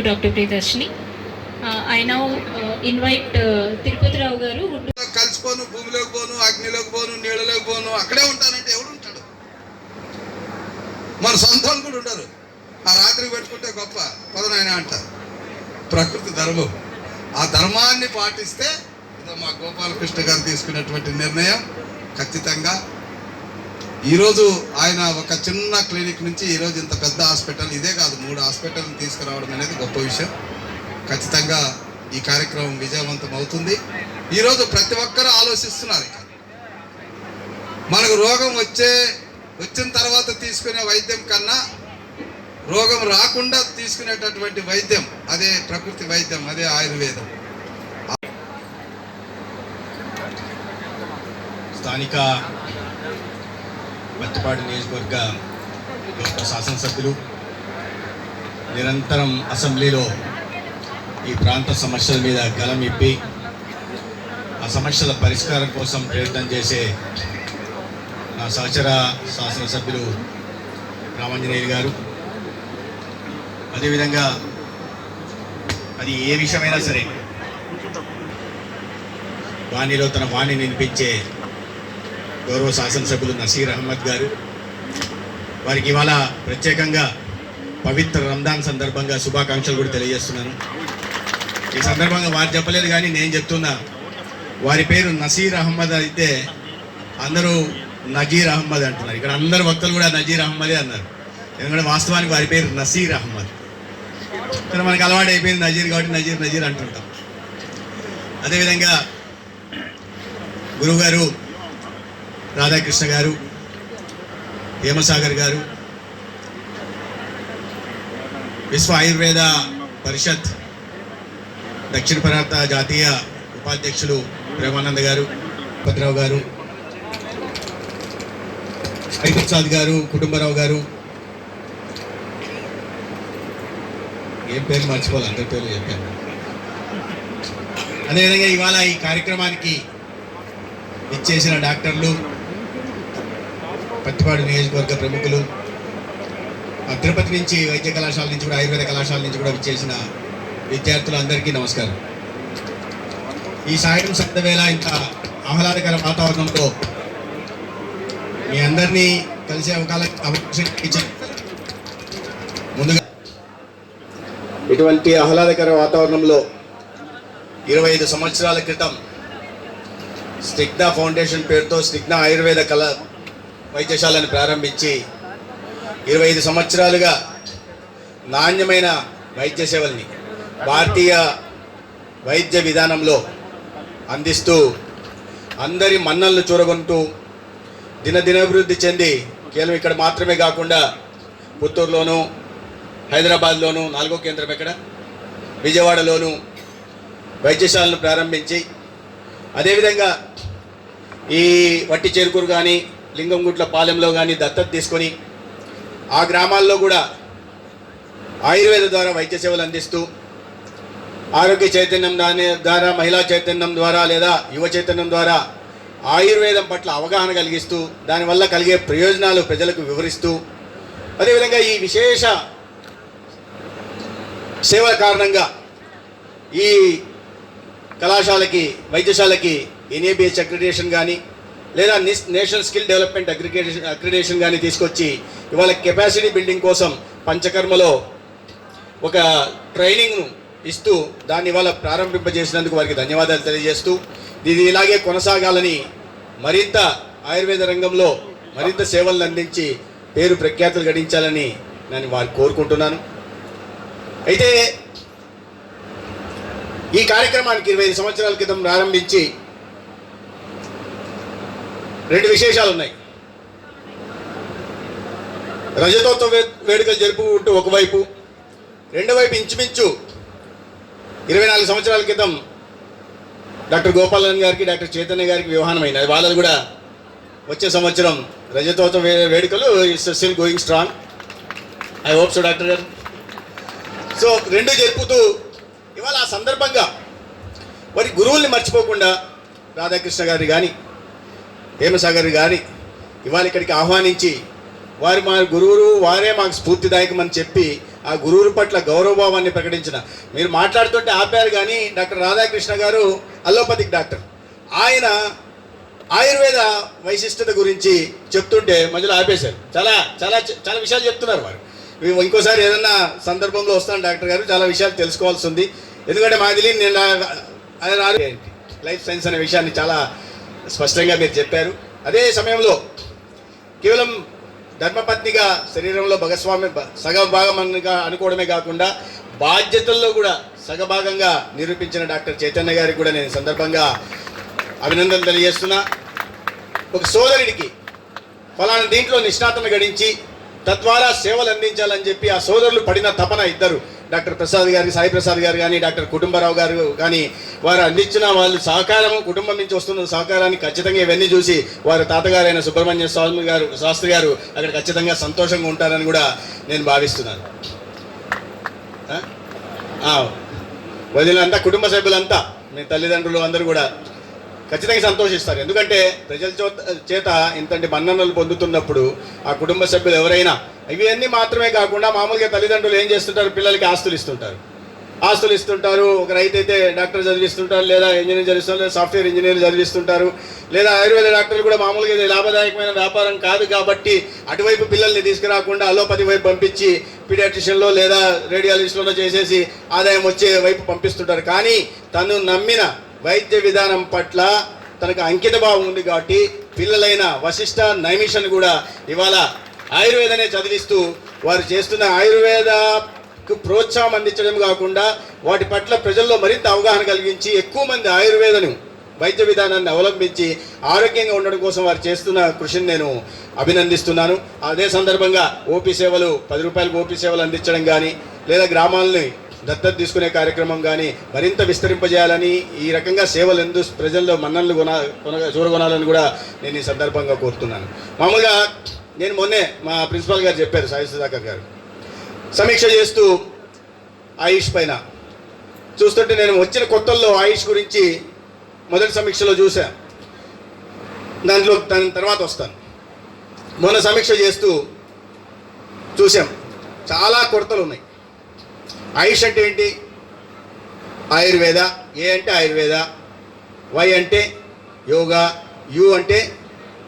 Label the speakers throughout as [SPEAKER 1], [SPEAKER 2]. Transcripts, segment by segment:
[SPEAKER 1] Thank you doctor Priyadarshini. I now invite uh, uh, Tirupati Rao garu
[SPEAKER 2] కలిసిపోను భూమిలోకి పోను అగ్నిలోకి పోను నీళ్ళలోకి పోను అక్కడే ఉంటానంటే ఎవడు ఉంటాడు? మన సొంత వాళ్ళు కూడా ఉండరు. ఆ రాత్రి పెట్టుకుంటే గొప్ప పదనైనా అంటారు ప్రకృతి ధర్మం. ఆ ధర్మాన్ని పాటిస్తే ఇదో మా గోపాలకృష్ణ గారు తీసుకున్నటువంటి నిర్ణయం ఖచ్చితంగా ఈరోజు ఆయన ఒక చిన్న క్లినిక్ నుంచి ఈరోజు ఇంత పెద్ద హాస్పిటల్ ఇదే కాదు మూడు హాస్పిటల్ తీసుకురావడం అనేది గొప్ప విషయం. ఖచ్చితంగా ఈ కార్యక్రమం విజయవంతం అవుతుంది. ఈరోజు ప్రతి ఒక్కరూ ఆలోచిస్తున్నారు ఇక. మనకు రోగం వచ్చే వచ్చిన తర్వాత తీసుకునే వైద్యం కన్నా రోగం రాకుండా తీసుకునేటటువంటి వైద్యం అదే ప్రకృతి వైద్యం అదే ఆయుర్వేదం.
[SPEAKER 3] స్థానిక మత్తిపాడు నియోజకవర్గ యొక్క శాసనసభ్యులు నిరంతరం అసెంబ్లీలో ఈ ప్రాంత సమస్యల మీద గలం ఇప్పి ఆ సమస్యల పరిష్కారం కోసం ప్రయత్నం చేసే నా సహచర శాసనసభ్యులు రామాంజనేయులు గారు. అదేవిధంగా అది ఏ విషయమైనా సరే వాణిలో తన వాణిని వినిపించే గౌరవ శాసనసభ్యులు నసీర్ అహ్మద్ గారు. వారికి ఇవాళ ప్రత్యేకంగా పవిత్ర రంజాన్ సందర్భంగా శుభాకాంక్షలు కూడా తెలియజేస్తున్నాను. ఈ సందర్భంగా వారు చెప్పలేదు కానీ నేను చెప్తున్నా వారి పేరు నసీర్ అహ్మద్ అయితే అందరూ నజీర్ అహ్మద్ అంటున్నారు. ఇక్కడ అందరు భక్తులు కూడా నజీర్ అహ్మదే అన్నారు. ఎందుకంటే వాస్తవానికి వారి పేరు నసీర్ అహ్మద్. కానీ మనకు అలవాటు అయిపోయింది నజీర్ కాబట్టి నజీర్ నజీర్ అంటుంటాం. అదేవిధంగా గురువుగారు రాధాకృష్ణ గారు హేమసాగర్ గారు విశ్వ ఆయుర్వేద పరిషత్ దక్షిణ భారత జాతీయ ఉపాధ్యక్షులు ప్రేమానంద్ గారు భద్రరావు గారు ప్రసాద్ గారు కుటుంబరావు గారు. ఏం పేరు మర్చిపోవాలి అందరి పేర్లు చెప్పాను. అదేవిధంగా ఇవాళ ఈ కార్యక్రమానికి ఇచ్చేసిన డాక్టర్లు పత్తిపాడు నియోజకవర్గ ప్రముఖులు తిరుపతి నుంచి వైద్య కళాశాల నుంచి కూడా ఆయుర్వేద కళాశాల నుంచి కూడా విచ్చేసిన విద్యార్థులందరికీ నమస్కారం. ఈ సాయంత్రం సంతవేళ ఇంత ఆహ్లాదకర వాతావరణంలో మీ అందరినీ కలిసే అవకాశం అవకాశం ఇచ్చిన ముందుగా ఇటువంటి ఆహ్లాదకర వాతావరణంలో ఇరవై ఐదు సంవత్సరాల క్రితం స్టిగ్నా ఫౌండేషన్ పేరుతో స్టిగ్నా ఆయుర్వేద కళ వైద్యశాలను ప్రారంభించి ఇరవై ఐదు సంవత్సరాలుగా నాణ్యమైన వైద్య సేవల్ని భారతీయ వైద్య విధానంలో అందిస్తూ అందరి మన్నలను చూరగొంటూ దినదినాభివృద్ధి చెంది కేవలం ఇక్కడ మాత్రమే కాకుండా పుత్తూరులోను హైదరాబాద్లోను నాలుగో కేంద్రం ఎక్కడ? విజయవాడలోను వైద్యశాలను ప్రారంభించి అదేవిధంగా ఈ వట్టి చేరుకూరు కానీ లింగంగుట్ల పాలెంలో కానీ దత్తత తీసుకొని ఆ గ్రామాల్లో కూడా ఆయుర్వేద ద్వారా వైద్య సేవలు అందిస్తూ ఆరోగ్య చైతన్యం దాని ద్వారా మహిళా చైతన్యం ద్వారా లేదా యువ చైతన్యం ద్వారా ఆయుర్వేదం పట్ల అవగాహన కలిగిస్తూ దానివల్ల కలిగే ప్రయోజనాలు ప్రజలకు వివరిస్తూ అదేవిధంగా ఈ విశేష సేవ కారణంగా ఈ కళాశాలకి వైద్యశాలకి ఎన్ఏబిఎస్ అక్రిడేషన్ కానీ లేదా నిస్ national skill development aggregation accreditation కానీ తీసుకొచ్చి ఇవాళ కెపాసిటీ బిల్డింగ్ కోసం పంచకర్మలో ఒక ట్రైనింగ్ను ఇస్తూ దాన్ని ఇవాళ ప్రారంభింపజేసినందుకు వారికి ధన్యవాదాలు తెలియజేస్తూ ఇది ఇలాగే కొనసాగాలని మరింత ఆయుర్వేద రంగంలో మరింత సేవలను అందించి పేరు ప్రఖ్యాతులు గడించాలని నేను వారు కోరుకుంటున్నాను. అయితే ఈ కార్యక్రమానికి ఇరవై ఐదు సంవత్సరాల క్రితం ప్రారంభించి రెండు విశేషాలు ఉన్నాయి. రజతోత్సవ వే- వేడుకలు జరుపుకుంటూ ఒకవైపు రెండో వైపు ఇంచుమించు ఇరవై నాలుగు సంవత్సరాల క్రితం డాక్టర్ గోపాలన్ గారికి డాక్టర్ చైతన్య గారికి వివాహమైనది వాళ్ళది కూడా వచ్చే సంవత్సరం రజతోత్సవ వే- వేడుకలు it's still going strong. I hope so doctor గారు. సో రెండు జరుపుతూ ఇవాళ ఆ సందర్భంగా మరి గురువుల్ని మర్చిపోకుండా రాధాకృష్ణ గారి కానీ హేమసాగర్ గారి ఇవాళ ఇక్కడికి ఆహ్వానించి వారు మా గురువులు వారే మాకు స్ఫూర్తిదాయకమని చెప్పి ఆ గురువుల పట్ల గౌరవభావాన్ని ప్రకటించిన. మీరు మాట్లాడుతుంటే ఆపారు కానీ డాక్టర్ రాధాకృష్ణ గారు అలోపతిక్ డాక్టర్. ఆయన ఆయుర్వేద వైశిష్టత గురించి చెప్తుంటే మధ్యలో ఆపేశారు. చాలా చాలా చాలా విషయాలు చెప్తున్నారు వారు. ఇంకోసారి ఏదన్నా సందర్భంలో వస్తాను డాక్టర్ గారు చాలా విషయాలు తెలుసుకోవాల్సి ఉంది. ఎందుకంటే మా తెలియని నేను ఆయన లైఫ్ సైన్స్ అనే విషయాన్ని చాలా స్పష్టంగా మీరు చెప్పారు. అదే సమయంలో కేవలం ధర్మపత్నిగా శరీరంలో భాగస్వామి సగభాగంగా అనుకోవడమే కాకుండా బాధ్యతల్లో కూడా సగభాగంగా నిరూపించిన డాక్టర్ చైతన్య గారికి కూడా నేను సందర్భంగా అభినందనలు తెలియజేస్తున్నా. ఒక సోదరుడికి ఫలానా దీంట్లో నిష్ణాతన గడించి తద్వారా సేవలు అందించాలని చెప్పి ఆ సోదరులు పడిన తపన ఇద్దరు. డాక్టర్ ప్రసాద్ గారి సాయి ప్రసాద్ గారు కానీ డాక్టర్ కుటుంబరావు గారు కానీ వారు అందించిన వాళ్ళు సహకారం కుటుంబం నుంచి వస్తున్న సహకారాన్ని ఖచ్చితంగా ఇవన్నీ చూసి వారి తాతగారైన సుబ్రహ్మణ్య స్వామి గారు శాస్త్రి గారు అక్కడ ఖచ్చితంగా సంతోషంగా ఉంటారని కూడా నేను భావిస్తున్నాను. ఆ? కుటుంబ సభ్యులంతా మీ తల్లిదండ్రులు అందరూ కూడా ఖచ్చితంగా సంతోషిస్తారు. ఎందుకంటే ప్రజల చోత- చేత ఇంతటి మన్ననలు పొందుతున్నప్పుడు ఆ కుటుంబ సభ్యులు ఎవరైనా ఇవన్నీ మాత్రమే కాకుండా మామూలుగా తల్లిదండ్రులు ఏం చేస్తుంటారు? పిల్లలకి ఆస్తులు ఇస్తుంటారు. ఆస్తులు ఇస్తుంటారు. ఒక రైతు అయితే డాక్టర్ చదివిస్తుంటారు లేదా ఇంజనీర్ చదివిస్తుంటారు లేదా సాఫ్ట్వేర్ ఇంజనీర్ చదివిస్తుంటారు లేదా ఆయుర్వేద డాక్టర్లు కూడా మామూలుగా ఇది లాభదాయకమైన వ్యాపారం కాదు కాబట్టి అటువైపు పిల్లల్ని తీసుకురాకుండా అలోపతి వైపు పంపించి పీడియాట్రిషియన్లో లేదా రేడియాలజిస్ట్లో చేసేసి ఆదాయం వచ్చే వైపు పంపిస్తుంటారు. కానీ తను నమ్మిన వైద్య విధానం పట్ల తనకు అంకిత భావం ఉంది కాబట్టి పిల్లలైన వశిష్ట నైమిషన్ కూడా ఇవాళ ఆయుర్వేదనే చదివిస్తూ వారు చేస్తున్న ఆయుర్వేదకు ప్రోత్సాహం అందించడం కాకుండా వాటి పట్ల ప్రజల్లో మరింత అవగాహన కలిగించి ఎక్కువ మంది ఆయుర్వేదను వైద్య విధానాన్ని అవలంబించి ఆరోగ్యంగా ఉండడం కోసం వారు చేస్తున్న కృషిని నేను అభినందిస్తున్నాను. అదే సందర్భంగా ఓపీ సేవలు పది రూపాయలకు ఓపీ సేవలు అందించడం కానీ లేదా గ్రామాలని దత్తత తీసుకునే కార్యక్రమం కానీ మరింత విస్తరింపజేయాలని ఈ రకంగా సేవలు ఎందు ప్రజల్లో మన్ననలు కొన కొనగా చూరగొనాలని కూడా నేను ఈ సందర్భంగా కోరుతున్నాను. మామూలుగా నేను మొన్నే మా ప్రిన్సిపాల్ గారు చెప్పారు సాయి సుధాకర్ గారు. సమీక్ష చేస్తూ ఆయుష్ పైన. చూస్తుంటే నేను వచ్చిన కొత్తల్లో ఆయుష్ గురించి మొదటి సమీక్షలో చూసా దాంట్లో దాని తర్వాత వస్తాను. మొన్న సమీక్ష చేస్తూ చూసాం చాలా కొరతలు ఉన్నాయి. ఆయుష్ అంటే ఏంటి? ఆయుర్వేద. ఏ అంటే ఆయుర్వేద. వై అంటే యోగా. యు అంటే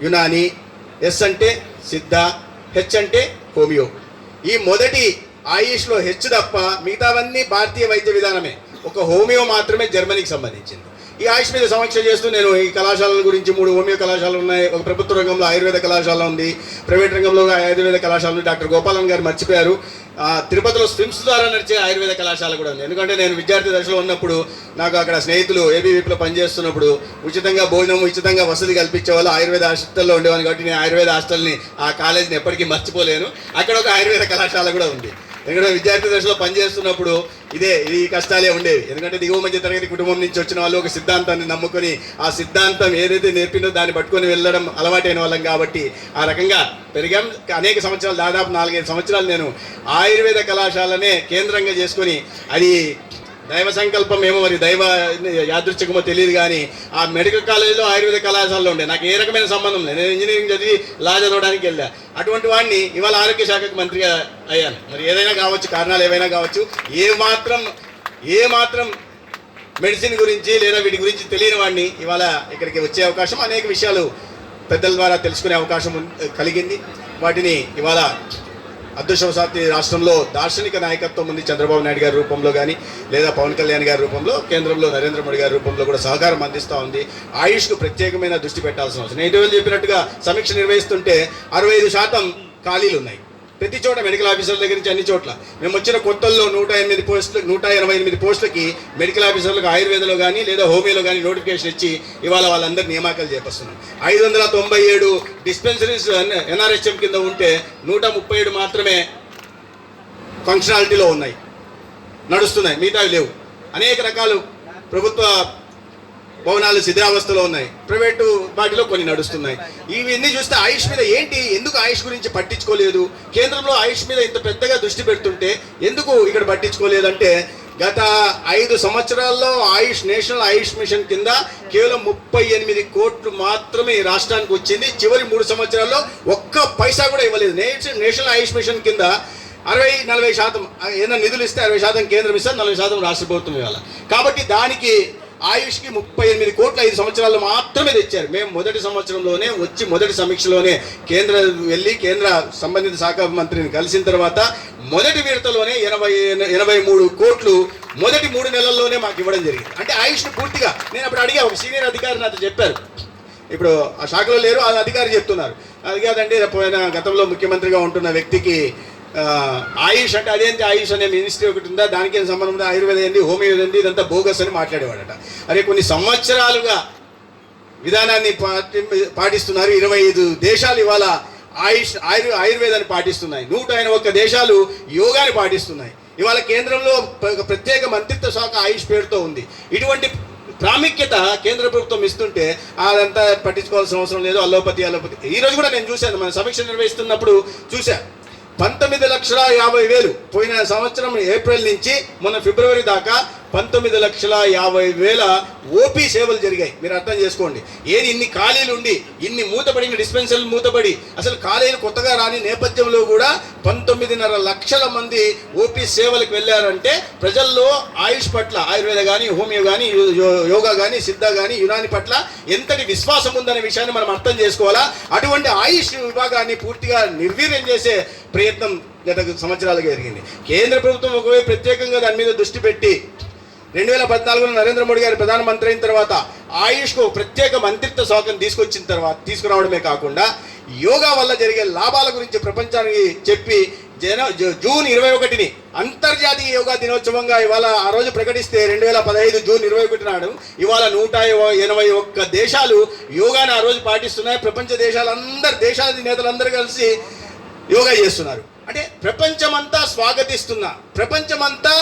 [SPEAKER 3] యునాని. ఎస్ అంటే సిద్ధ హెచ్ అంటే హోమియో. ఈ మొదటి ఆయుష్లో హెచ్ తప్ప మిగతావన్నీ భారతీయ వైద్య విధానమే. ఒక హోమియో మాత్రమే జర్మనీకి సంబంధించింది. ఈ ఆయుష్ మీద సమీక్ష చేస్తూ నేను ఈ కళాశాలల గురించి మూడు హోమియో కళాశాలలు ఉన్నాయి. ఒక ప్రభుత్వ రంగంలో ఆయుర్వేద కళాశాల ఉంది. ప్రైవేట్ రంగంలో ఆయుర్వేద కళాశాల ఉంది. డాక్టర్ గోపాలన్ గారు మర్చిపోయారు. తిరుపతిలో స్విమ్స్ ద్వారా నడిచే ఆయుర్వేద కళాశాల కూడా ఉంది. ఎందుకంటే నేను విద్యార్థి దశలో ఉన్నప్పుడు నాకు అక్కడ స్నేహితులు ఏబీవీపీలో పనిచేస్తున్నప్పుడు ఉచితంగా భోజనం ఉచితంగా వసతి కల్పించే వాళ్ళు ఆయుర్వేద హాస్టల్లో ఉండేవాడిని కాబట్టి నేను ఆయుర్వేద హాస్టల్ని ఆ కాలేజీని ఎప్పటికీ మర్చిపోలేను. అక్కడ ఒక ఆయుర్వేద కళాశాల కూడా ఉంది. ఎందుకంటే విద్యార్థి దశలో పనిచేస్తున్నప్పుడు ఇదే ఈ కష్టాలే ఉండేవి. ఎందుకంటే దిగువ మధ్య తరగతి కుటుంబం నుంచి వచ్చిన వాళ్ళు ఒక సిద్ధాంతాన్ని నమ్ముకొని ఆ సిద్ధాంతం ఏదైతే నేర్పిందో దాన్ని పట్టుకొని వెళ్ళడం అలవాటైన వాళ్ళం కాబట్టి ఆ రకంగా పెరిగాం. అనేక సంవత్సరాలు దాదాపు నాలుగైదు సంవత్సరాలు నేను ఆయుర్వేద కళాశాలనే కేంద్రంగా చేసుకొని అది దైవ సంకల్పం ఏమో మరి దైవ యాదృచ్ఛికమో తెలియదు కానీ ఆ మెడికల్ కాలేజీలో ఆయుర్వేద కళాశాలలో ఉండే. నాకు ఏ రకమైన సంబంధం లేదు. నేను ఇంజనీరింగ్ చదివి లా చదవడానికి వెళ్ళా. అటువంటి వాడిని ఇవాళ ఆరోగ్య శాఖకు మంత్రిగా అయ్యాను. మరి ఏదైనా కావచ్చు కారణాలు ఏవైనా కావచ్చు ఏ మాత్రం ఏ మాత్రం మెడిసిన్ గురించి లేదా వీటి గురించి తెలియని వాడిని ఇవాళ ఇక్కడికి వచ్చే అవకాశం అనేక విషయాలు పెద్దల ద్వారా తెలుసుకునే అవకాశం కలిగింది. వాటిని ఇవాళ అదృష్టవశాత్తు ఈ రాష్ట్రంలో దార్శనిక నాయకత్వం ఉంది చంద్రబాబు నాయుడు గారి రూపంలో కానీ లేదా పవన్ కళ్యాణ్ గారి రూపంలో కేంద్రంలో నరేంద్ర మోడీ గారి రూపంలో కూడా సహకారం అందిస్తూ ఉంది. ఆయుష్కు ప్రత్యేకమైన దృష్టి పెట్టాల్సిన అవసరం. నేను ఇటీవల చెప్పినట్టుగా సమీక్ష నిర్వహిస్తుంటే అరవై ఐదు శాతం ఖాళీలు ఉన్నాయి. ప్రతి చోట మెడికల్ ఆఫీసర్ల దగ్గర నుంచి అన్ని చోట్ల. మేము వచ్చిన కొత్తల్లో నూట ఎనిమిది పోస్టులు నూట ఎనభై ఎనిమిది పోస్టులకి మెడికల్ ఆఫీసర్లకు ఆయుర్వేదలో కానీ లేదా హోమియోలో కానీ నోటిఫికేషన్ ఇచ్చి ఇవాళ వాళ్ళందరూ నియామకాలు చేపస్తున్నాం. ఐదు వందల తొంభై ఏడు డిస్పెన్సరీస్ ఎన్ఆర్హెచ్ఎం కింద ఉంటే నూట ముప్పై ఏడు మాత్రమే ఫంక్షనాలిటీలో ఉన్నాయి. నడుస్తున్నాయి మిగతావి లేవు. అనేక రకాలు ప్రభుత్వ భవనాలు శిథిరావస్థలో ఉన్నాయి. ప్రైవేటు వాటిలో కొన్ని నడుస్తున్నాయి. ఇవన్నీ చూస్తే ఆయుష్ మీద ఏంటి? ఎందుకు ఆయుష్ గురించి పట్టించుకోలేదు? కేంద్రంలో ఆయుష్ మీద ఇంత పెద్దగా దృష్టి పెడుతుంటే ఎందుకు ఇక్కడ పట్టించుకోలేదంటే గత ఐదు సంవత్సరాల్లో ఆయుష్ నేషనల్ ఆయుష్ మిషన్ కింద కేవలం ముప్పై ఎనిమిది కోట్లు మాత్రమే ఈ రాష్ట్రానికి వచ్చింది. చివరి మూడు సంవత్సరాల్లో ఒక్క పైసా కూడా ఇవ్వలేదు. నేష- నేషనల్ ఆయుష్ మిషన్ కింద అరవై నలభై శాతం ఏదైనా నిధులు ఇస్తే అరవై శాతం కేంద్రం ఇస్తే నలభై శాతం రాష్ట్ర ప్రభుత్వం ఇవ్వాలి. కాబట్టి దానికి ఆయుష్కి ముప్పై ఎనిమిది కోట్ల ఐదు సంవత్సరాలు మాత్రమే తెచ్చారు. మేము మొదటి సంవత్సరంలోనే వచ్చి మొదటి సమీక్షలోనే కేంద్ర వెళ్ళి కేంద్ర సంబంధిత శాఖ మంత్రిని కలిసిన తర్వాత మొదటి విడతలోనే ఎనభై ఎనభై మూడు కోట్లు మొదటి మూడు నెలల్లోనే మాకు ఇవ్వడం జరిగింది. అంటే ఆయుష్ని పూర్తిగా నేను అప్పుడు అడిగా ఒక సీనియర్ అధికారి నాతో చెప్పారు. ఇప్పుడు ఆ శాఖలో లేరు ఆ అధికారి చెప్తున్నారు. అది కాదండి పోయిన గతంలో ముఖ్యమంత్రిగా ఉంటున్న వ్యక్తికి ఆయుష్ అంటే అదేంటి ఆయుష్ అనే మినిస్ట్రీ ఒకటి ఉందా? దానికి ఏం సంబంధం ఉందా? ఆయుర్వేద ఏంటి హోమియో ఏంటి ఇదంతా బోగస్ అని మాట్లాడేవాడట. అరే కొన్ని సంవత్సరాలుగా విధానాన్ని పాటి పాటిస్తున్నారు. ఇరవై ఐదు దేశాలు ఇవాళ ఆయుష్ ఆయుర్ ఆయుర్వేదాన్ని పాటిస్తున్నాయి. నూట ఎనభై ఒక్క దేశాలు యోగాని పాటిస్తున్నాయి. ఇవాళ కేంద్రంలో ప్రత్యేక మంత్రిత్వ శాఖ ఆయుష్ పేరుతో ఉంది. ఇటువంటి ప్రాముఖ్యత కేంద్ర ప్రభుత్వం ఇస్తుంటే అదంతా పట్టించుకోవాల్సిన అవసరం లేదు. అల్లోపతి అల్లోపతి ఈ రోజు కూడా నేను చూశాను. మన సమీక్ష నిర్వహిస్తున్నప్పుడు చూశాను పంతొమ్మిది లక్షల యాభై వేలు పోయిన సంవత్సరం ఏప్రిల్ నుంచి మొన్న ఫిబ్రవరి దాకా పంతొమ్మిది లక్షల యాభై వేల ఓపీ సేవలు జరిగాయి. మీరు అర్థం చేసుకోండి. ఏది ఇన్ని ఖాళీలు ఉండి ఇన్ని మూతపడిన డిస్పెన్సర్లు మూతపడి అసలు ఖాళీలు కొత్తగా రాని నేపథ్యంలో కూడా పంతొమ్మిదిన్నర లక్షల మంది ఓపీ సేవలకు వెళ్ళారంటే ప్రజల్లో ఆయుష్ పట్ల ఆయుర్వేద కానీ హోమియో కానీ యోగా కానీ సిద్ధ కానీ యునాని పట్ల ఎంతటి విశ్వాసం ఉందనే విషయాన్ని మనం అర్థం చేసుకోవాలా? అటువంటి ఆయుష్ విభాగాన్ని పూర్తిగా నిర్వీర్యం చేసే ప్రయత్నం గత సంవత్సరాలుగా జరిగింది. కేంద్ర ప్రభుత్వం ఒకవైపు ప్రత్యేకంగా దాని మీద దృష్టి పెట్టి రెండు వేల పద్నాలుగులో నరేంద్ర మోడీ గారు ప్రధానమంత్రి అయిన తర్వాత ఆయుష్కు ప్రత్యేక మంత్రిత్వ శాఖను తీసుకొచ్చిన తర్వాత తీసుకురావడమే కాకుండా యోగా వల్ల జరిగే లాభాల గురించి ప్రపంచానికి చెప్పి జన జూన్ ఇరవై ఒకటిని అంతర్జాతీయ యోగా దినోత్సవంగా ఇవాళ ఆ రోజు ప్రకటిస్తే రెండు వేల పదహైదు జూన్ ఇరవై ఒకటి నాడు ఇవాళ నూట ఎనభై ఒక్క దేశాలు యోగాని ఆ రోజు పాటిస్తున్నాయి. ప్రపంచ దేశాలందరు దేశాల నేతలందరూ కలిసి యోగా చేస్తున్నారు. అంటే ప్రపంచమంతా స్వాగతిస్తున్న ప్రపంచమంతా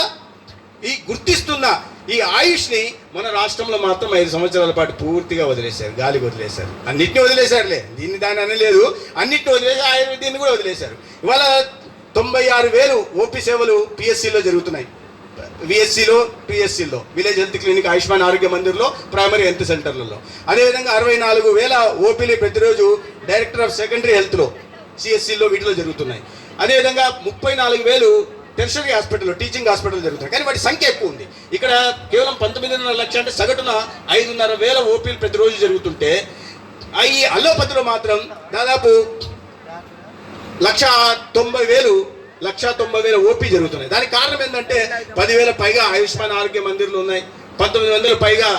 [SPEAKER 3] ఈ గుర్తిస్తున్న ఈ ఆయుష్ని మన రాష్ట్రంలో మాత్రం ఐదు సంవత్సరాల పాటు పూర్తిగా వదిలేశారు గాలికి వదిలేశారు. అన్నిటిని వదిలేశారులే. దీన్ని దాని అనలేదు. అన్నిటిని వదిలేసి ఆయుర్వేదాన్ని కూడా వదిలేశారు. ఇవాళ తొంభై ఆరు వేలు ఓపీ సేవలు పిఎస్సిలో జరుగుతున్నాయి. విఎస్సిలో పిఎస్సిలో village health clinic Ayushman Arogya మందిర్లో primary health సెంటర్లలో. అదేవిధంగా అరవై నాలుగు వేల ఓపీలు ప్రతిరోజు డైరెక్టర్ ఆఫ్ సెకండరీ హెల్త్లో సిఎస్సిలో వీటిలో జరుగుతున్నాయి. అదేవిధంగా ముప్పై నాలుగు వేలు టెర్షరీ హాస్పిటల్ టీచింగ్ హాస్పిటల్ జరుగుతున్నాయి కానీ వాటి సంఖ్య ఎక్కువ ఉంది. ఇక్కడ కేవలం పంతొమ్మిదిన్నర లక్ష అంటే సగటున ఐదున్నర వేల ఓపీలు ప్రతిరోజు జరుగుతుంటే ఈ అల్లోపతిలో మాత్రం దాదాపు లక్ష తొంభై వేలు లక్ష తొంభై వేల ఓపీ జరుగుతున్నాయి. దానికి కారణం ఏంటంటే పదివేల పైగా ఆయుష్మాన్ ఆరోగ్య మందిర్లు ఉన్నాయి. పంతొమ్మిది వందల పైగా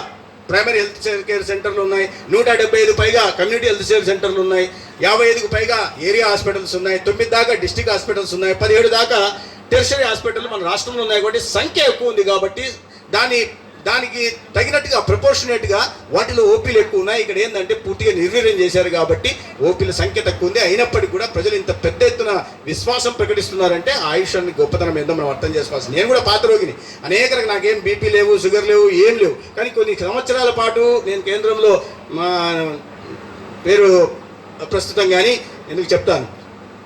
[SPEAKER 3] ప్రైమరీ హెల్త్ కేర్ సెంటర్లు ఉన్నాయి. నూట డెబ్బై ఐదు పైగా కమ్యూనిటీ హెల్త్ కేర్ సెంటర్లు ఉన్నాయి. యాభై ఐదుకు పైగా ఏరియా హాస్పిటల్స్ ఉన్నాయి. తొమ్మిది దాకా డిస్టిక్ హాస్పిటల్స్ ఉన్నాయి. పదిహేడు దాకా టెర్షరీ హాస్పిటల్ మన రాష్ట్రంలో ఉన్నాయి కాబట్టి సంఖ్య ఎక్కువ ఉంది కాబట్టి దాని దానికి తగినట్టుగా ప్రపోర్షనేట్గా వాటిలో ఓపీలు ఎక్కువ ఉన్నాయి. ఇక్కడ ఏంటంటే పూర్తిగా నిర్వీర్యం చేశారు కాబట్టి ఓపీల సంఖ్య తక్కువ ఉంది. అయినప్పటికీ కూడా ప్రజలు ఇంత పెద్ద ఎత్తున విశ్వాసం ప్రకటిస్తున్నారంటే ఆయుష్యాన్ని గొప్పతనం ఏందో మనం అర్థం చేసుకోవాల్సింది. నేను కూడా పాత రోగిని. అనేక రకాల నాకేం బీపీ లేవు షుగర్ లేవు ఏం లేవు. కానీ కొన్ని సంవత్సరాల పాటు నేను కేంద్రంలో మా పేరు ప్రస్తుతం కానీ ఎందుకు చెప్తాను?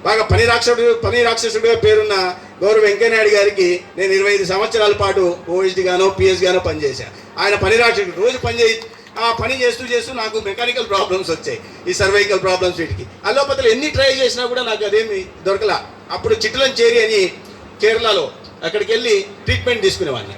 [SPEAKER 3] బాగా పని రాక్షసుడు పని రాక్షసుడిగా పేరున్న గౌరవ వెంకయ్యనాయుడు గారికి నేను ఇరవై ఐదు సంవత్సరాల పాటు ఓఎస్డి గానో పిఎస్ గానో పనిచేశాను ఆయన పని రాక్షసుడు రోజు పని ఆ పని చేస్తూ చేస్తూ నాకు మెకానికల్ ప్రాబ్లమ్స్ వచ్చాయి ఈ సర్వైకల్ ప్రాబ్లమ్స్ వీటికి. అల్లోపతలు ఎన్ని ట్రై చేసినా కూడా నాకు అదేమి దొరకలా. అప్పుడు చిట్లం చేరి అని కేరళలో అక్కడికి వెళ్ళి ట్రీట్మెంట్ తీసుకునేవాడిని.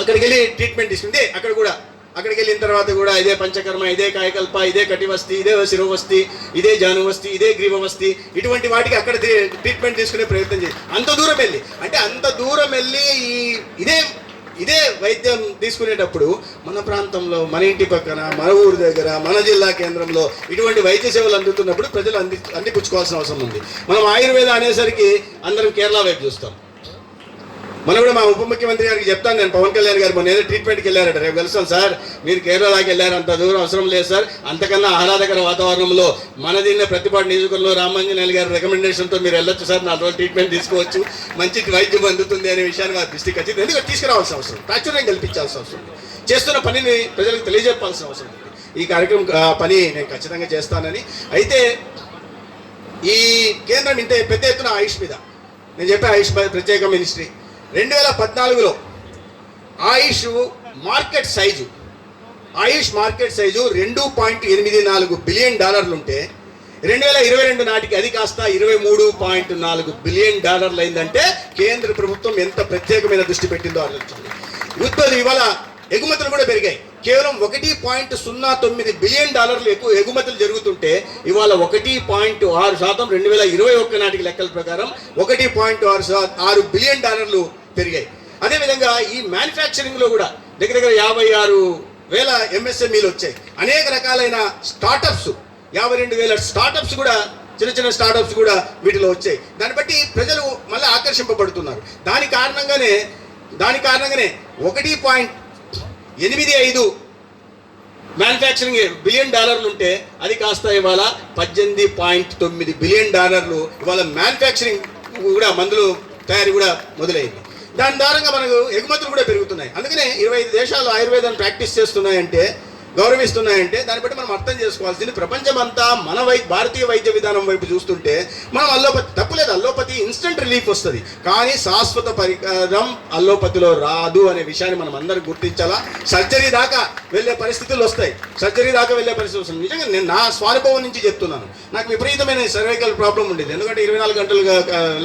[SPEAKER 3] అక్కడికి వెళ్ళి ట్రీట్మెంట్ తీసుకుంటే అక్కడ కూడా అక్కడికి వెళ్ళిన తర్వాత కూడా ఇదే పంచకర్మ ఇదే కాయకల్ప ఇదే కటివస్తి ఇదే శిరోవస్తి ఇదే జానువస్తి ఇదే గ్రీవవస్తి ఇటువంటి వాటికి అక్కడ ట్రీట్మెంట్ తీసుకునే ప్రయత్నం చేసి అంత దూరం వెళ్ళి అంటే అంత దూరం వెళ్ళి ఈ ఇదే ఇదే వైద్యం తీసుకునేటప్పుడు మన ప్రాంతంలో మన ఇంటి పక్కన మన ఊరు దగ్గర మన జిల్లా కేంద్రంలో ఇటువంటి వైద్య సేవలు అందుతున్నప్పుడు ప్రజలు అంది అందిపుచ్చుకోవాల్సిన అవసరం ఉంది. మనం ఆయుర్వేద అనేసరికి అందరం కేరళ వైపు చూస్తాం. మనం కూడా మా ఉప ముఖ్యమంత్రి గారికి చెప్తాను నేను పవన్ కళ్యాణ్ గారు మొన్న ఏదో ట్రీట్మెంట్కి వెళ్ళారట. రేపు కలుస్తాను సార్. మీరు కేరళకి వెళ్ళారు అంత దూరం అవసరం లేదు సార్. అంతకన్నా ఆహ్లాదకర వాతావరణంలో మన దీన్ని ప్రతిపాటు నియోజకవర్గంలో రామాంజనేయులు గారి రికమెండేషన్తో మీరు వెళ్ళొచ్చు సార్. నాలుగు రోజులు ట్రీట్మెంట్ తీసుకోవచ్చు. మంచి వైద్యం అందుతుంది అనే విషయాన్ని వారి దృష్టికి వచ్చింది. ఎందుకంటే తీసుకురావాల్సిన అవసరం. ప్రాచుర్యం కల్పించాల్సిన అవసరం. చేస్తున్న పనిని ప్రజలకు తెలియజెప్పాల్సిన అవసరం. ఉంది ఈ కార్యక్రమం పని నేను ఖచ్చితంగా చేస్తానని. అయితే ఈ కేంద్రం ఇంత పెద్ద ఎత్తున ఆయుష్ మీద నేను చెప్పే ఆయుష్ ప్రత్యేక మినిస్ట్రీ రెండు వేల పద్నాలుగులో AYUSH market size AYUSH market size రెండు పాయింట్ ఎనిమిది నాలుగు బిలియన్ డాలర్లు ఉంటే రెండు వేల ఇరవై రెండు నాటికి అది కాస్త ఇరవై మూడు పాయింట్ నాలుగు బిలియన్ డాలర్లు అయిందంటే కేంద్ర ప్రభుత్వం ఎంత ప్రత్యేకమైన దృష్టి పెట్టిందో ఆలోచించండి. ఉత్పత్తి ఇవాళ ఎగుమతులు కూడా పెరిగాయి. కేవలం ఒకటి పాయింట్ సున్నా తొమ్మిది బిలియన్ డాలర్లు ఎక్కువ ఎగుమతులు జరుగుతుంటే ఇవాళ ఒకటి పాయింట్ ఆరు శాతం రెండు వేల ఇరవై ఒక్క నాటికి లెక్కల ప్రకారం ఒకటి పాయింట్ ఆరు శాతం ఆరు బిలియన్ డాలర్లు పెరిగాయి. అదేవిధంగా ఈ మ్యానుఫ్యాక్చరింగ్లో కూడా దగ్గర దగ్గర యాభై ఆరు వేల ఎంఎస్ఎంఈలు వచ్చాయి. అనేక రకాలైన స్టార్టప్స్ యాభై రెండు వేల స్టార్టప్స్ కూడా చిన్న చిన్న స్టార్టప్స్ కూడా వీటిలో వచ్చాయి. దాన్ని బట్టి ప్రజలు మళ్ళీ ఆకర్షింపబడుతున్నారు. దాని కారణంగానే దాని కారణంగానే ఒకటి పాయింట్ ఎనిమిది ఐదు మ్యానుఫ్యాక్చరింగ్ బిలియన్ డాలర్లు ఉంటే అది కాస్త ఇవాళ పద్దెనిమిది పాయింట్ తొమ్మిది బిలియన్ డాలర్లు ఇవాళ మ్యానుఫ్యాక్చరింగ్ కూడా మందులు తయారీ కూడా మొదలైంది. దాని ద్వారా మనకు ఎగుమతులు కూడా పెరుగుతున్నాయి. అందుకనే ఇరవై ఐదు దేశాలు ఆయుర్వేదాన్ని ప్రాక్టీస్ చేస్తున్నాయంటే గౌరవిస్తున్నాయంటే దాన్ని బట్టి మనం అర్థం చేసుకోవాల్సింది ప్రపంచమంతా మన వై భారతీయ వైద్య విధానం వైపు చూస్తుంటే మనం అల్లోపతి తప్పులేదు అల్లోపతి ఇన్స్టంట్ రిలీఫ్ వస్తుంది. కానీ శాశ్వత పరికరం అల్లోపతిలో రాదు అనే విషయాన్ని మనం అందరం గుర్తించాలా? సర్జరీ దాకా వెళ్ళే పరిస్థితులు వస్తాయి. సర్జరీ దాకా వెళ్ళే పరిస్థితులు వస్తాయి. నిజంగా నేను నా స్వానుభవం నుంచి చెప్తున్నాను. నాకు విపరీతమైన సర్వైకల్ ప్రాబ్లం ఉండేది. ఎందుకంటే ఇరవై నాలుగు గంటలుగా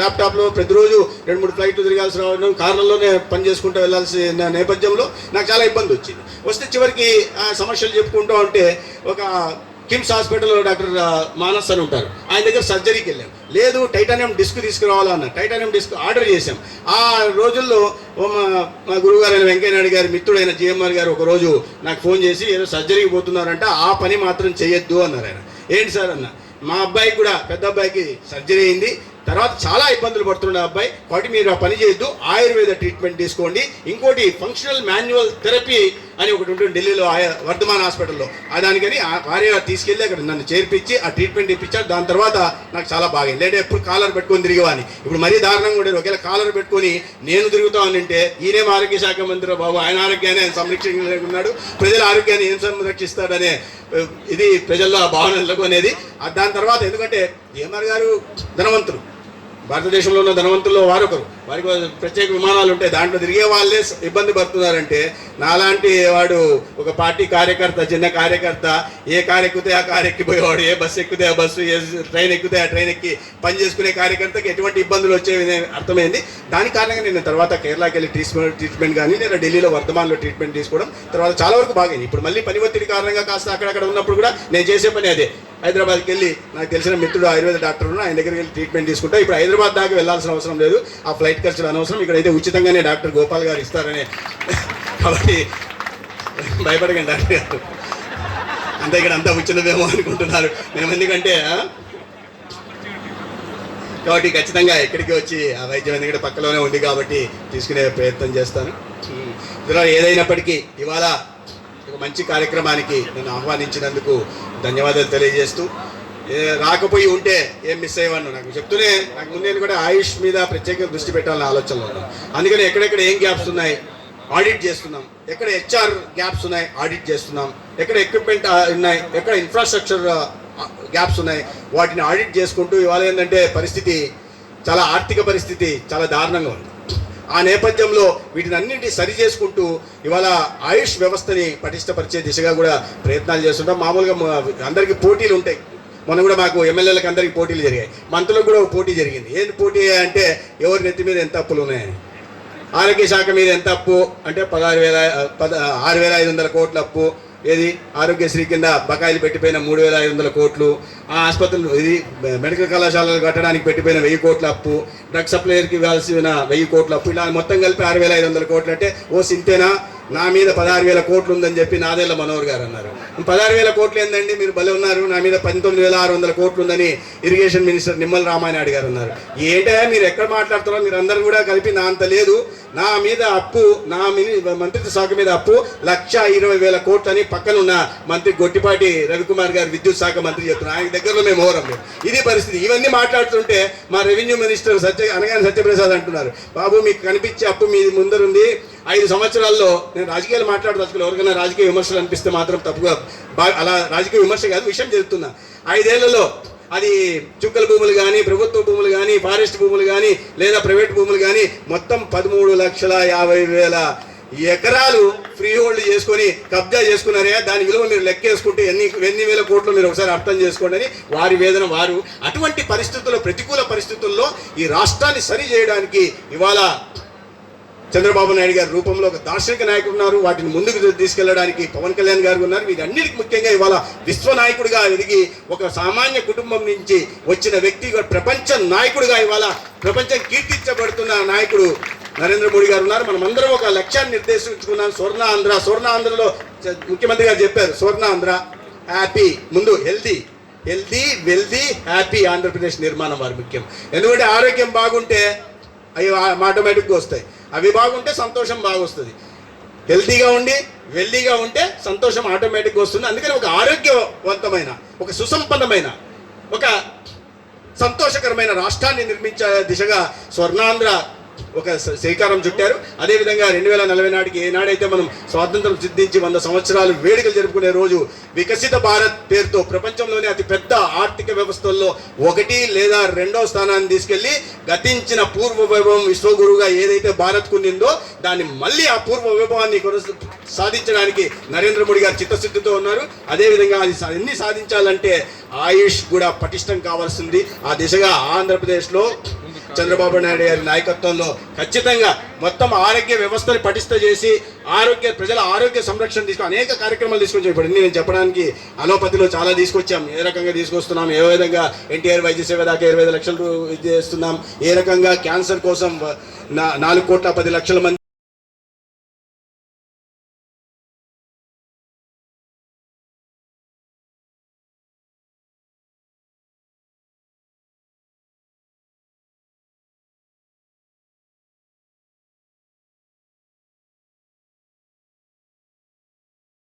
[SPEAKER 3] ల్యాప్టాప్లో ప్రతిరోజు రెండు మూడు ఫ్లైట్లు తిరగాల్సి రావడం కార్లలోనే పని చేసుకుంటూ వెళ్ళాల్సిన నేపథ్యంలో నాకు చాలా ఇబ్బంది వచ్చింది. వస్తే చివరికి సమ సమస్యలు చెప్పుకుంటూ ఉంటే ఒక కిమ్స్ హాస్పిటల్లో డాక్టర్ మానస్ అని ఉంటారు. ఆయన దగ్గర సర్జరీకి వెళ్ళాం. లేదు టైటానియం డిస్క్ తీసుకురావాలన్న టైటానియం డిస్క్ ఆర్డర్ చేశాం. ఆ రోజుల్లో మా మా గురువుగారు అయిన వెంకయ్యనాయుడు గారి మిత్రుడైన జిఎంఆర్ గారు ఒక రోజు నాకు ఫోన్ చేసి ఏదో సర్జరీకి పోతున్నారంట ఆ పని మాత్రం చేయొద్దు అన్నారు ఆయన. ఏంటి సార్ అన్న. మా అబ్బాయికి కూడా పెద్ద అబ్బాయికి సర్జరీ అయింది. తర్వాత చాలా ఇబ్బందులు పడుతుండే అబ్బాయి. కాబట్టి మీరు ఆ పని చేయొద్దు. ఆయుర్వేద ట్రీట్మెంట్ తీసుకోండి. ఇంకోటి ఫంక్షనల్ మాన్యువల్ థెరపీ అని ఒకటి ఉంటుంది ఢిల్లీలో ఆయా- వర్ధమాన్ హాస్పిటల్లో. ఆ దానికని ఆ భార్య తీసుకెళ్ళి అక్కడ నన్ను చేర్పించి ఆ ట్రీట్మెంట్ ఇప్పించారు దాని తర్వాత నాకు చాలా బాగా లేదా. ఎప్పుడు కాలర్ పెట్టుకొని తిరిగేవాని ఇప్పుడు మరీ దారుణంగా ఉండేది. ఒకవేళ కాలర్ పెట్టుకొని నేను తిరుగుతా ఉంటే ఈయనేం ఆరోగ్య శాఖ మంత్రి బాబు? ఆయన ఆరోగ్యాన్ని ఆయన సంరక్షించలేకున్నాడు ప్రజల ఆరోగ్యాన్ని ఏం సంరక్షిస్తాడనే ఇది ప్రజల్లో ఆ భావన నెలకొనేది దాని తర్వాత ఎందుకంటే ఏమర్ గారు ధనవంతులు. భారతదేశంలో ఉన్న ధనవంతుల్లో వారొకరు. వారికి ప్రత్యేక విమానాలు ఉంటాయి. దాంట్లో తిరిగే వాళ్ళే ఇబ్బంది పడుతున్నారంటే నాలాంటి వాడు ఒక పార్టీ కార్యకర్త చిన్న కార్యకర్త ఏ కారు ఎక్కితే ఆ కారు ఎక్కిపోయేవాడు ఏ బస్సు ఎక్కితే ఆ బస్సు ఏ ట్రైన్ ఎక్కితే ఆ ట్రైన్ ఎక్కి పని చేసుకునే కార్యకర్తకి ఎటువంటి ఇబ్బందులు వచ్చేవి అర్థమైంది. దాని కారణంగా నేను తర్వాత కేరళకి వెళ్ళి ట్రీట్మెంట్ ట్రీట్మెంట్ కానీ లేదా ఢిల్లీలో వర్ధమాన్లో ట్రీట్మెంట్ తీసుకోవడం తర్వాత చాలా వరకు బాగైంది. ఇప్పుడు మళ్ళీ పని ఒత్తిడి కారణంగా కాస్త అక్కడక్కడ ఉన్నప్పుడు కూడా నేను చేసే పని అదే. హైదరాబాద్కి వెళ్ళి నాకు తెలిసిన మిత్రుడు ఆయుర్వేద డాక్టర్ ఉన్నాడు, ఆయన దగ్గరికి వెళ్ళి ట్రీట్మెంట్ తీసుకుంటా. ఇప్పుడు హైదరాబాద్ దాకా వెళ్ళాల్సిన అవసరం లేదు. ఆ ఫ్లైట్ ఖర్చులు అనవసరం. ఇక్కడైతే ఉచితంగానే డాక్టర్ గోపాల్ గారు ఇస్తారనే కాబట్టి భయపడకండి డాక్టర్ గారు. అంతే ఇక్కడ అంతా ఉచితమేమో అనుకుంటున్నారు. మేము ఎందుకంటే కాబట్టి ఖచ్చితంగా ఎక్కడికి వచ్చి ఆ వైద్యం ఎందుకంటే పక్కలోనే ఉంది కాబట్టి తీసుకునే ప్రయత్నం చేస్తాను. ఉమ్. ఏదైనప్పటికీ ఇవాళ మంచి కార్యక్రమానికి నన్ను ఆహ్వానించినందుకు ధన్యవాదాలు తెలియజేస్తూ రాకపోయి ఉంటే ఏం మిస్ అయ్యేవాడిను నాకు. చెప్తూనే నాకు ముందే కూడా ఆయుష్ మీద ప్రత్యేకంగా దృష్టి పెట్టాలని ఆలోచనలో ఉన్నాను. అందుకని ఎక్కడెక్కడ ఏం గ్యాప్స్ ఉన్నాయి ఆడిట్ చేస్తున్నాం. ఎక్కడ హెచ్ఆర్ గ్యాప్స్ ఉన్నాయి ఆడిట్ చేస్తున్నాం. ఎక్కడ ఎక్విప్మెంట్ ఉన్నాయి ఎక్కడ ఇన్ఫ్రాస్ట్రక్చర్ గ్యాప్స్ ఉన్నాయి వాటిని ఆడిట్ చేసుకుంటూ ఇవాళ ఏంటంటే పరిస్థితి చాలా ఆర్థిక పరిస్థితి చాలా దారుణంగా ఉంది. ఆ నేపథ్యంలో వీటిని అన్నింటి సరి చేసుకుంటూ ఇవాళ ఆయుష్ వ్యవస్థని పటిష్టపరిచే దిశగా కూడా ప్రయత్నాలు చేస్తుంటాం. మామూలుగా అందరికీ పోటీలు ఉంటాయి. మొన్న కూడా మాకు ఎమ్మెల్యేలకు అందరికీ పోటీలు జరిగాయి. మంత్రులకు కూడా ఒక పోటీ జరిగింది. ఏంటి పోటీ అంటే ఎవరి నెత్తి మీద ఎంత అప్పులు ఉన్నాయని. ఆరోగ్య శాఖ మీద ఎంత అప్పు అంటే పదహారు వేల పద ఆరు వేల ఐదు వందల కోట్ల అప్పు. ఏది? ఆరోగ్యశ్రీ కింద బకాయిలు పెట్టిపోయిన మూడు వేల ఐదు వందల కోట్లు ఆ ఆసుపత్రులు ఇది మెడికల్ కళాశాలలు కట్టడానికి పెట్టిపోయిన వెయ్యి కోట్ల అప్పు డ్రగ్ సప్లయర్కి ఇవ్వాల్సిన వెయ్యి కోట్ల అప్పు ఇలా మొత్తం కలిపి ఆరు వేల ఐదు వందల కోట్లు అంటే ఓ సింతేనా? నా మీద పదహారు వేల కోట్లు ఉందని చెప్పి నాదేళ్ళ మనోహర్ గారు అన్నారు. పదహారు వేల కోట్లు ఏందండి? మీరు భలే ఉన్నారు. నా మీద పంతొమ్మిది వేల ఆరు వందల కోట్లు ఉందని ఇరిగేషన్ మినిస్టర్ నిమ్మల రామానాయుడు గారు అన్నారు. ఏంటో మీరు ఎక్కడ మాట్లాడుతున్నారో మీరు అందరూ కూడా కలిపి నా అంత లేదు. నా మీద అప్పు నా మిని మంత్రిత్వ శాఖ మీద అప్పు లక్ష ఇరవై వేల కోట్లు అని పక్కన ఉన్న మంత్రి గొట్టిపాటి రవికుమార్ గారు విద్యుత్ శాఖ మంత్రి చెప్తున్నారు. ఆయన దగ్గరలో మేము ఓరం లేదు. ఇది పరిస్థితి. ఇవన్నీ మాట్లాడుతుంటే మా రెవెన్యూ మినిస్టర్ సత్య అనగానే సత్యప్రసాద్ అంటున్నారు. బాబు మీకు కనిపించే అప్పు మీ ముందరుంది. ఐదు సంవత్సరాల్లో నేను రాజకీయాలు మాట్లాడదలుచుకోలేదు ఎవరికైనా రాజకీయ విమర్శలు అనిపిస్తే మాత్రం తప్పుగా బా- అలా రాజకీయ విమర్శ కాదు విషయం చెబుతున్నా. ఐదేళ్ళలో అది చుక్కల భూములు కానీ ప్రభుత్వ భూములు కానీ ఫారెస్ట్ భూములు కానీ లేదా ప్రైవేట్ భూములు కానీ మొత్తం పదమూడు లక్షల యాభై వేల ఎకరాలు ఫ్రీ హోల్డ్ చేసుకొని కబ్జా చేసుకున్నారే దాని విలువ మీరు లెక్కేసుకుంటే ఎన్ని ఎన్ని వేల కోట్లు మీరు ఒకసారి అర్థం చేసుకోండి అని వారి వేదన వారు అటువంటి పరిస్థితుల్లో ప్రతికూల పరిస్థితుల్లో ఈ రాష్ట్రాన్ని సరి చేయడానికి ఇవాళ చంద్రబాబు నాయుడు గారి రూపంలో ఒక దార్శనిక నాయకుడు ఉన్నారు. వాటిని ముందుకు తీసుకెళ్ళడానికి పవన్ కళ్యాణ్ గారు ఉన్నారు. వీరన్నిటికి ముఖ్యంగా ఇవాళ విశ్వ నాయకుడిగా ఎదిగి ఒక సామాన్య కుటుంబం నుంచి వచ్చిన వ్యక్తి ప్రపంచ నాయకుడిగా ఇవాళ ప్రపంచం కీర్తించబడుతున్న నాయకుడు నరేంద్ర మోడీ గారు ఉన్నారు. మనం అందరం ఒక లక్ష్యాన్ని నిర్దేశించుకున్నాం. స్వర్ణ ఆంధ్ర స్వర్ణ ఆంధ్రలో ముఖ్యమంత్రి గారు చెప్పారు స్వర్ణ ఆంధ్ర హ్యాపీ ముందు healthy healthy wealthy happy Andhra Pradesh నిర్మాణం వారు ముఖ్యం. ఎందుకంటే ఆరోగ్యం బాగుంటే అవి ఆటోమేటిక్గా వస్తాయి. అవి బాగుంటే సంతోషం బాగొస్తుంది. హెల్తీగా ఉండి వెల్దీగా ఉంటే సంతోషం ఆటోమేటిక్గా వస్తుంది. అందుకని ఒక ఆరోగ్యవంతమైన ఒక సుసంపన్నమైన ఒక సంతోషకరమైన రాష్ట్రాన్ని నిర్మించే దిశగా స్వర్ణాంధ్ర ఒక శ్రీకారం చుట్టారు. అదేవిధంగా రెండు వేల నలభై నాటికి ఏనాడైతే మనం స్వాతంత్రం సిద్ధించి వంద సంవత్సరాలు వేడుకలు జరుపుకునే రోజు వికసిత భారత్ పేరుతో ప్రపంచంలోనే అతి పెద్ద ఆర్థిక వ్యవస్థల్లో ఒకటి లేదా రెండో స్థానాన్ని తీసుకెళ్ళి గతించిన పూర్వ వైభవం విశ్వగురువుగా ఏదైతే భారత్ కుందిందో దాన్ని మళ్ళీ ఆ పూర్వ వైభవాన్ని సాధించడానికి నరేంద్ర మోడీ గారు చిత్తశుద్ధితో ఉన్నారు. అదేవిధంగా అది ఎన్ని సాధించాలంటే ఆయుష్ కూడా పటిష్టం కావాల్సింది. ఆ దిశగా ఆంధ్రప్రదేశ్లో చంద్రబాబు నాయుడు గారి నాయకత్వంలో ఖచ్చితంగా మొత్తం ఆరోగ్య వ్యవస్థని పటిష్ట చేసి ఆరోగ్య ప్రజల ఆరోగ్య సంరక్షణ తీసుకుని అనేక కార్యక్రమాలు తీసుకొచ్చాం. ఇప్పుడు నేను చెప్పడానికి అలోపతిలో చాలా తీసుకొచ్చాం. ఏ రకంగా తీసుకొస్తున్నాం? ఏ విధంగా ఎన్టీఆర్ వైద్య సేవ దాకా ఇరవై ఐదు లక్షలు ఇది చేస్తున్నాం? ఏ రకంగా క్యాన్సర్ కోసం నాలుగు కోట్ల పది లక్షల మంది